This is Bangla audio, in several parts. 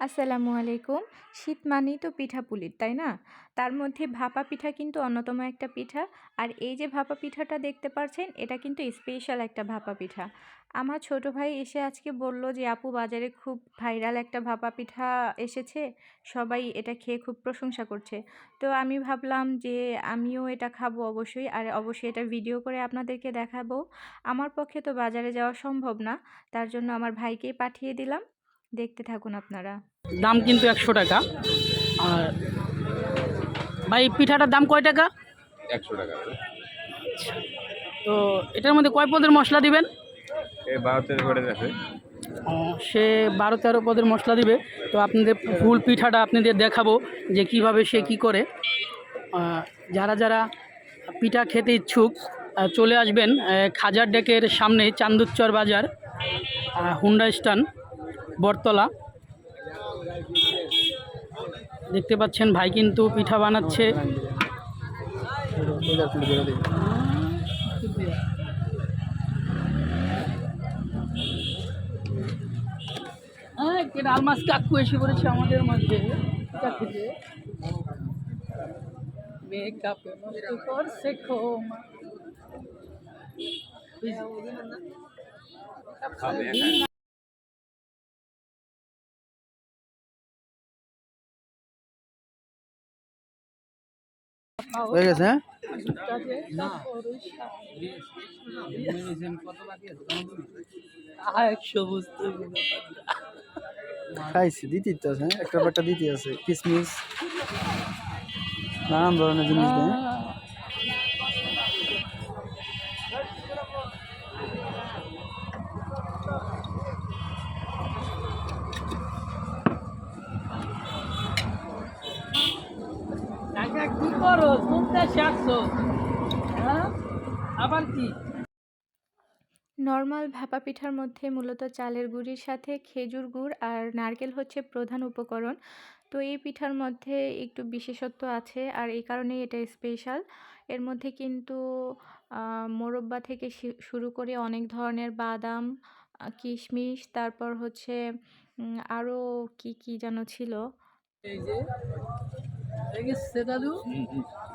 আসসালামু আলাইকুম। শীত মানেই তো পিঠা পুলির, তাই না? তার মধ্যে ভাপা পিঠা কিন্তু অন্যতম একটা পিঠা। আর এই যে ভাপা পিঠাটা দেখতে পাচ্ছেন এটা কিন্তু স্পেশাল একটা ভাপা পিঠা। আমার ছোট ভাই এসে আজকে বলল যে, আপু, বাজারে খুব ভাইরাল একটা ভাপা পিঠা এসেছে। সবাই এটা খেয়ে খুব প্রশংসা করছে। তো আমি ভাবলাম যে, আমিও এটা খাব অবশ্যই। আর অবশ্যই এটা ভিডিও করে আপনাদেরকে দেখাবো। আমার পক্ষে তো বাজারে যাওয়া সম্ভব না। তার জন্য আমার ভাইকেই পাঠিয়ে দিলাম। দেখতে থাকুন আপনারা। দাম কিন্তু একশো টাকা। আর ভাই পিঠাটার দাম কয় টাকা? একশো টাকা। তো এটার মধ্যে কয় পদের মশলা দিবেন? সে বারো তেরো পদের মশলা দিবে। তো আপনাদের ফুল পিঠাটা আপনাদের দেখাবো যে কীভাবে সে কি করে। যারা যারা পিঠা খেতে ইচ্ছুক চলে আসবেন খাজার ডেকের সামনে চান্দুচ্চর বাজার হুন্ডা স্টান বটতলা। দেখতে পাচ্ছেন ভাই কিন্তু পিঠা বানাচ্ছে। হ্যাঁ কাকু এসে পড়েছে আমাদের মধ্যে। পিঠা মেকআপে মস্ত করছে খোমা হয়ে গেছে হ্যাঁ? খাইছি দিতে তো আছে হ্যাঁ? একটা একটা দিতে আছে কিসমিস নানান ধরনের জিনিস দেয় টাকা কি করো কোনটা শাকছো হ্যাঁ? আবার কি? নর্মাল ভাপা পিঠার মধ্যে মূলত চালের গুঁড়ির সাথে খেজুর গুড় আর নারকেল হচ্ছে প্রধান উপকরণ। তো এই পিঠার মধ্যে একটু বিশেষত্ব আছে আর এই কারণেই এটা স্পেশাল এর মধ্যে কিন্তু মোরব্বা থেকে শুরু করে অনেক ধরনের বাদাম কিশমিশ তারপর হচ্ছে আরও কি কি যেন ছিল? এই যে এই যে সেদাদু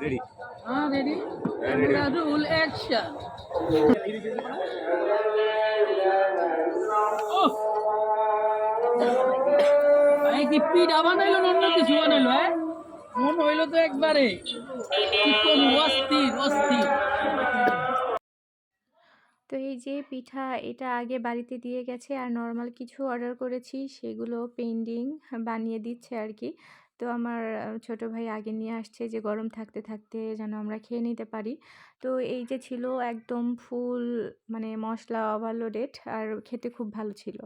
রেডি। হ্যাঁ রেডি। অ্যাকশন কি পিঠা বানাইলো অন্য কিছু বানাইলো হ্যাঁ? মন হইল তো একবারে। অস্থির অস্থির তো এই যে পিঠা এটা আগে বাড়িতে দিয়ে গেছে আর নর্মাল কিছু অর্ডার করেছি সেগুলো পেন্ডিং বানিয়ে দিচ্ছে আর কি। তো আমার ছোট ভাই আগে নিয়ে আসছে যে, গরম থাকতে থাকতে যেন আমরা খেয়ে নিতে পারি। তো এই যে ছিল একদম ফুল মানে মশলা ওভারলোডেড আর খেতে খুব ভালো ছিল।